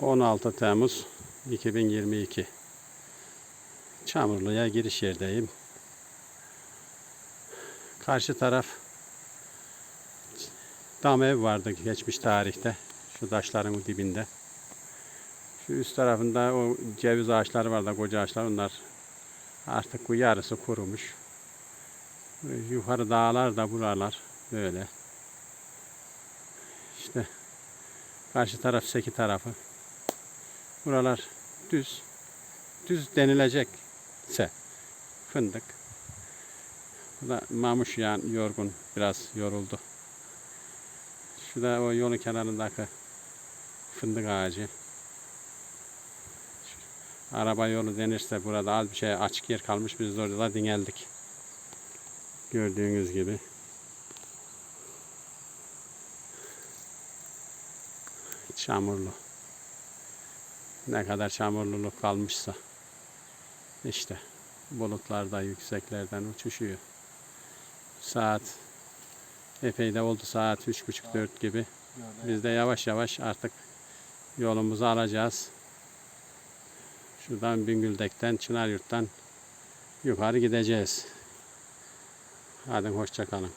16 Temmuz 2022 Çamurlu'ya giriş yerdeyim. Karşı taraf dam ev vardı geçmiş tarihte. Şu taşların dibinde. Şu üst tarafında o ceviz ağaçları vardı, koca ağaçlar. Onlar artık bu yarısı kurumuş. Yukarı dağlar da buralar böyle. İşte karşı taraf seki tarafı. Buralar düz. Düz denilecekse fındık. Bu da mamuş yani yorgun. Biraz yoruldu. Şu da o yolun kenarındaki fındık ağacı. Araba yolu denirse burada az bir şey açık yer kalmış. Biz de orada dingeldik. Gördüğünüz gibi. Çamurlu. Ne kadar çamurluluk kalmışsa. işte bulutlar da yükseklerden uçuşuyor. Saat epey de oldu saat üç buçuk dört gibi. Biz de yavaş yavaş artık yolumuzu alacağız. Şuradan Bingüldek'ten, Çınaryurt'tan yukarı gideceğiz. Hadi hoşça kalın.